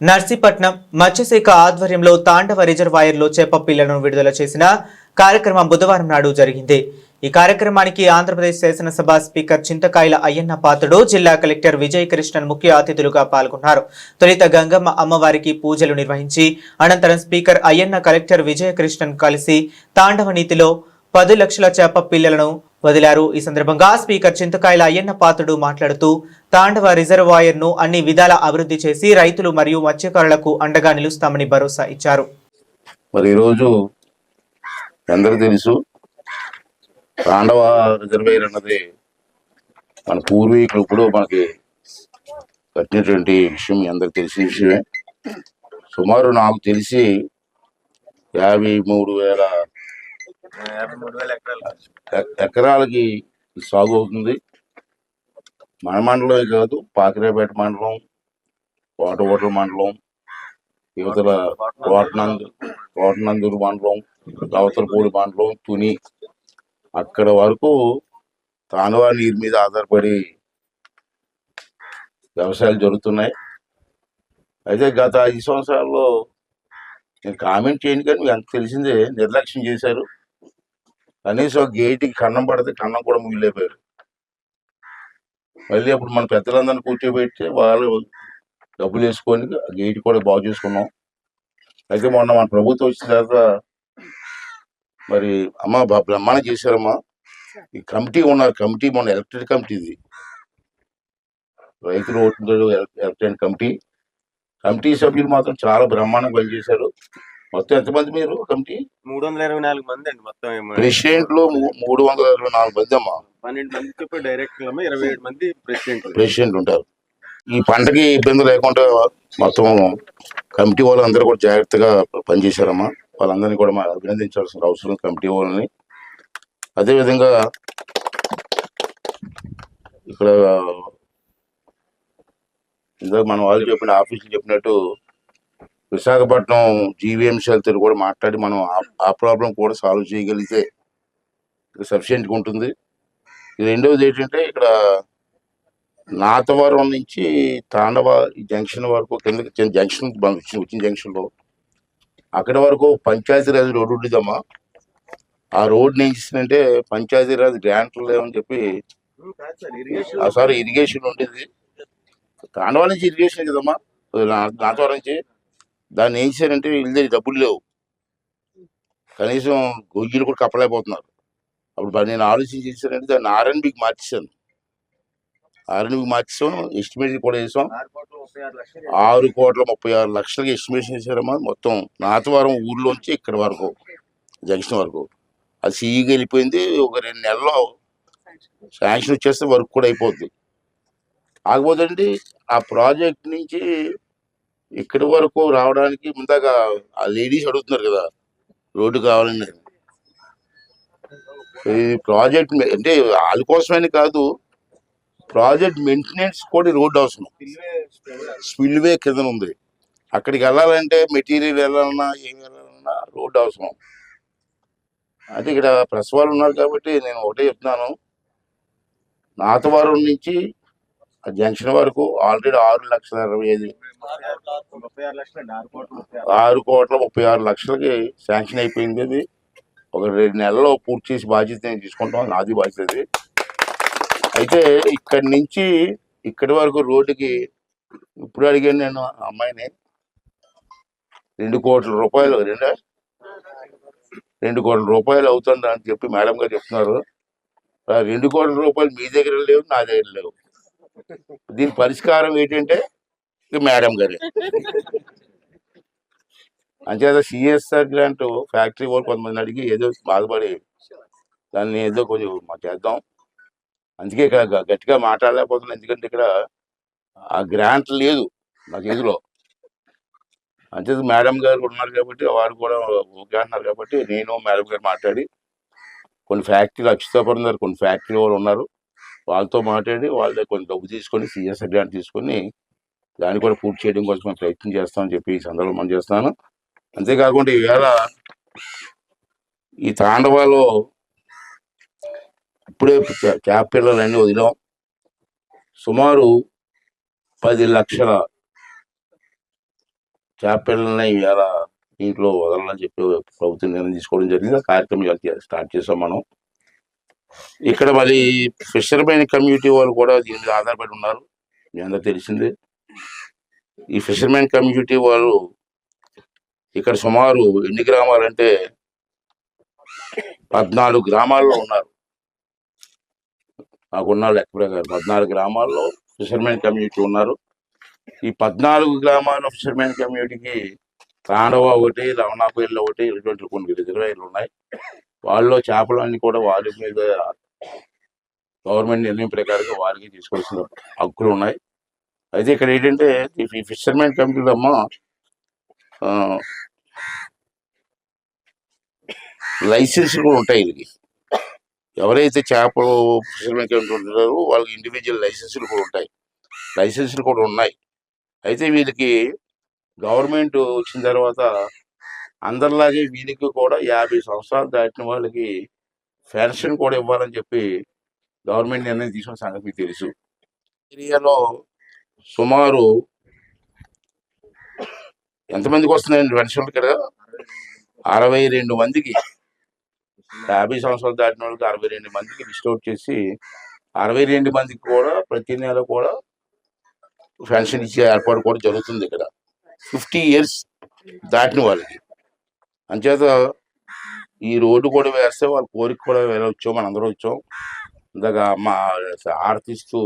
నర్సీపట్నం మత్స్యశాఖ ఆధ్వర్యంలో తాండవ రిజర్వాయర్లో చేప పిల్లను విడుదల చేసిన కార్యక్రమం బుధవారం నాడు జరిగింది. ఈ కార్యక్రమానికి ఆంధ్రప్రదేశ్ శాసనసభ స్పీకర్ చింతకాయల అయ్యన్న పాత్రుడు జిల్లా కలెక్టర్ విజయ కృష్ణన్ ముఖ్య అతిథులుగా పాల్గొన్నారు. తొలిత గంగమ్మ అమ్మవారికి పూజలు నిర్వహించి అనంతరం స్పీకర్ అయ్యన్న కలెక్టర్ విజయ కృష్ణన్ కలిసి తాండవ నీతిలో పది లక్షల చేప పిల్లలను వదిలారు. ఈ సందర్భంగా స్పీకర్ చింతకాయల అయ్యన్న పాత్రుడు మాట్లాడుతూ తాండవ రిజర్వాయర్ను అన్ని విధాల అభివృద్ధి చేసి రైతులు మరియు మత్స్యకారులకు అండగా నిలుస్తామని భరోసా ఇచ్చారు. మరి ఈరోజు మీ అందరికీ తెలుసు తాండవ రిజర్వేయర్ అన్నది మన పూర్వీకులు ఇప్పుడు మనకి కట్టినటువంటి విషయం అందరికి తెలిసిన విషయమే. సుమారు నాకు తెలిసి యాభై మూడు వేల ఎకరాలకి సాగు అవుతుంది. మన మండలమే కాదు పాకిరేపేట మండలం కోటకోటల మండలం యువతల కోటనందు కోటనందూరు మండలం గవతలపూడి మండలం తుని. అక్కడ వరకు తానువా నీరు మీద ఆధారపడి వ్యవసాయాలు జరుగుతున్నాయి. అయితే గత ఐదు సంవత్సరాల్లో నేను కామెంట్ చేయను కానీ మీకు అంత తెలిసిందే నిర్లక్ష్యం చేశారు. కనీసం గేటుకి కన్నం పడితే కన్నం కూడా మిగిలిపోయారు. మళ్ళీ అప్పుడు మన పెద్దలందరినీ కూర్చోబెట్టి వాళ్ళు డబ్బులు వేసుకొని గేట్ కూడా బాగు చేసుకున్నాం. అయితే మొన్న మన ప్రభుత్వం వచ్చిన తర్వాత మరి అమ్మ బ- బ్రహ్మాండం చేశారమ్మా. ఈ కమిటీ ఉన్న కమిటీ మొన్న ఎలక్టెడ్ కమిటీ ఇది. రైతులు ఓటు ఎలక్టెడ్ కమిటీ. కమిటీ సభ్యులు మాత్రం చాలా బ్రహ్మాండంగా పనిచేశారు. మొత్తం ఎంతమంది మీరు కమిటీ? మూడు వందల ఇరవై నాలుగు మంది అండి మొత్తం. ప్రెసిడెంట్లో మూ- మూడు వందల ఇరవై నాలుగు మంది అమ్మా. పన్నెండు మంది చెప్పి డైరెక్టర్ ఇరవై ఏడు మంది ప్రెసిడెంట్ ప్రెసిడెంట్ ఉంటారు. ఈ పంటకి ఇబ్బంది లేకుండా మొత్తం కమిటీ వాళ్ళందరూ కూడా జాగ్రత్తగా పనిచేశారమ్మా. వాళ్ళందరినీ కూడా మనం అభినందించాల్సిన అవసరం కమిటీ వాళ్ళని. అదేవిధంగా ఇక్కడ ఇందాక మన వాళ్ళు చెప్పిన ఆఫీసులు చెప్పినట్టు విశాఖపట్నం జీవీఎంసీలతో కూడా మాట్లాడి మనం ఆ- ప్రాబ్లం కూడా సాల్వ్ చేయగలిగితే సఫిషియెంట్గా ఉంటుంది. ఇది రెండవది ఏంటంటే ఇక్కడ నాతవరం నుంచి తాండవ ఈ జంక్షన్ వరకు కింద జంక్షన్ వచ్చిన వచ్చిన అక్కడ వరకు పంచాయతీరాజ్ రోడ్డు ఉండేదమ్మా. ఆ రోడ్ని ఏం చేసిందంటే పంచాయతీరాజ్ గ్రాంట్లు లేవని చెప్పి ఆ సారీ ఇరిగేషన్ ఉండేది. తాండవ నుంచి ఇరిగేషన్ కదమ్మా నాతవరం నుంచి. దాన్ని ఏం చేశారంటే వీళ్ళ డబ్బులు లేవు. కనీసం గొయ్యిలు కూడా కప్పలేకపోతున్నారు. అప్పుడు నేను ఆలోచన చేశానంటే దాన్ని ఆర్ఎన్బికి మార్చేశాను. ఆర్ఎన్బికి మార్చేసాం ఎస్టిమేట్ కూడా వేసాం ఆరు కోట్ల ముప్పై ఆరు లక్షలకి ఎస్టిమేషన్ చేశారమ్మా. మొత్తం నాతవరం ఊర్లోంచి ఇక్కడ వరకు జంక్షన్ వరకు. అది సీఈగా వెళ్ళిపోయింది. ఒక రెండు నెలల్లో శాంక్షన్ వచ్చేస్తే వర్క్ కూడా అయిపోద్ది. కాకపోతే అండి ఆ ప్రాజెక్ట్ నుంచి ఇక్కడి వరకు రావడానికి ఇందాక ఆ లేడీస్ అడుగుతున్నారు కదా రోడ్డు కావాలని. ఈ ప్రాజెక్ట్ అంటే వాళ్ళ కోసమని కాదు ప్రాజెక్ట్ మెయింటెనెన్స్ కూడా రోడ్డు అవసరం. స్పిల్వే కింద ఉంది. అక్కడికి వెళ్ళాలంటే మెటీరియల్ వెళ్ళాలన్నా ఏం వెళ్ళాలన్నా రోడ్డు అవసరం. అయితే ఇక్కడ ప్రెస్ వాళ్ళు ఉన్నారు కాబట్టి నేను ఒకటే చెప్తున్నాను. నాతవారం నుంచి జంక్షన్ వరకు ఆల్రెడీ ఆరు లక్షల ఇరవై ఐదు ఆరు కోట్ల ముప్పై ఆరు లక్షలకి శాంక్షన్ అయిపోయింది అది. ఒక రెండు నెలల్లో పూర్తి చేసి బాధ్యత నేను తీసుకుంటాం నాది బాధ్యత అది. అయితే ఇక్కడి నుంచి ఇక్కడి వరకు రోడ్డుకి ఇప్పుడు అడిగాను నేను అమ్మాయిని రెండు కోట్ల రూపాయలు రెండు రెండు కోట్ల రూపాయలు అవుతుంది అని చెప్పి మేడం గారు చెప్తున్నారు. రెండు కోట్ల రూపాయలు మీ దగ్గర లేవు నా దగ్గర లేవు. దీని పరిష్కారం ఏంటంటే ఇక మేడం గారే. అంచేత సిఎస్ఆర్ గ్రాంట్ ఫ్యాక్టరీ వాళ్ళు కొంతమంది అడిగి ఏదో బాధపడి దాన్ని ఏదో కొంచెం మా చేద్దాం. అందుకే ఇక్కడ గట్టిగా మాట్లాడలేకపోతున్నాను ఎందుకంటే ఇక్కడ ఆ గ్రాంట్ లేదు నా చేతిలో. అంచేత మేడం గారు ఉన్నారు కాబట్టి వారు కూడా ఓకే అంటున్నారు కాబట్టి నేను మేడం గారు మాట్లాడి కొన్ని ఫ్యాక్టరీలు అక్షితాపురం దగ్గర కొన్ని ఫ్యాక్టరీ వాళ్ళు ఉన్నారు. వాళ్ళతో మాట్లాడి వాళ్ళ కొంచెం డబ్బు తీసుకొని సీఎస్ గ్రాంట్ తీసుకొని దాన్ని కూడా పూర్తి చేయడం కోసం మేము ప్రయత్నం చేస్తామని చెప్పి ఈ సందర్భంలో మనం చేస్తున్నాను. అంతేకాకుండా ఈవేళ ఈ తాండవాలో ఇప్పుడే చా- చేప పిల్లలన్నీ వదిలాం. సుమారు పది లక్షల చేపలని ఇలా దీంట్లో వదలని చెప్పి ప్రభుత్వం నిర్ణయం తీసుకోవడం జరిగింది. ఆ కార్యక్రమం స్టార్ట్ చేసాం మనం. ఇక్కడ మరి ఫిషర్మెన్ కమ్యూనిటీ వాళ్ళు కూడా దీని మీద ఆధారపడి ఉన్నారు. మీ అందరూ తెలిసిందే. ఈ ఫిషర్మెన్ కమ్యూనిటీ వాళ్ళు ఇక్కడ సుమారు ఎన్ని గ్రామాలంటే పద్నాలుగు గ్రామాల్లో ఉన్నారు. నాకున్న లెక్క ప్రకారం పద్నాలుగు గ్రామాల్లో ఫిషర్మెన్ కమ్యూనిటీ ఉన్నారు. ఈ పద్నాలుగు గ్రామాల ఫిషర్మెన్ కమ్యూనిటీకి తాండవ ఒకటి రమణాపల్లి ఒకటి ఇటువంటి కొన్ని రిజర్వాయర్లు ఉన్నాయి. వాళ్ళలో చేపలు అన్ని కూడా వారి మీద గవర్నమెంట్ నిర్ణయం ప్రకారంగా వారికి తీసుకోవాల్సిన హక్కులు ఉన్నాయి. అయితే ఇక్కడ ఏంటంటే ఈ ఫిషర్మెన్ కంపెనీలు అమ్మ ఆ, లైసెన్స్ కూడా ఉంటాయి వీళ్ళకి. ఎవరైతే చేపలు ఫిషర్మెన్ కంపెనీ ఉంటారో వాళ్ళకి ఇండివిజువల్ లైసెన్సులు కూడా ఉంటాయి. లైసెన్సులు కూడా ఉన్నాయి. అయితే వీళ్ళకి గవర్నమెంట్ వచ్చిన తర్వాత అందరిలాగే వీరికి కూడా యాభై సంవత్సరాలు దాటిన వాళ్ళకి పెన్షన్ కూడా ఇవ్వాలని చెప్పి గవర్నమెంట్ నిర్ణయం తీసుకున్న సంగతి మీకు తెలుసు. ఏరియాలో సుమారు ఎంతమందికి వస్తున్నాయండి పెన్షన్లు ఇక్కడ? అరవై రెండు మందికి. యాభై సంవత్సరాలు దాటిన వాళ్ళకి అరవై రెండు మందికి లిస్ట్ అవుట్ చేసి అరవై రెండు మందికి కూడా ప్రతి నెల కూడా పెన్షన్ ఇచ్చే ఏర్పాటు కూడా జరుగుతుంది ఇక్కడ. ఫిఫ్టీ ఇయర్స్ దాటిన వాళ్ళకి. అంచేత ఈ రోడ్డు కూడా వేస్తే వాళ్ళ కోరిక కూడా వెళ్ళొచ్చాం మనందరం వచ్చాం. ఇందాక మా ఆర్తిస్తూ